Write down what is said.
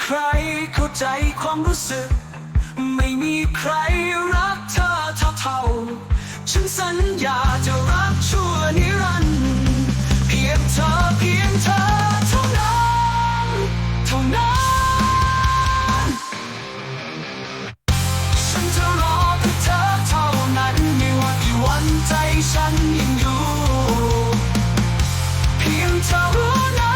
ใครเข้าใจความรู้สึก ไม่มีใครรักเธอเท่าเท่า ฉันสัญญาจะรักชั่วนิรันดร์เพียงเธอเพียงเธอเท่านั้นเท่านั้นฉันจะรอเพื่อเธอเท่านั้นไม่ว่ากี่วันใจฉันยังอยู่ เพียงเธอรู้นะ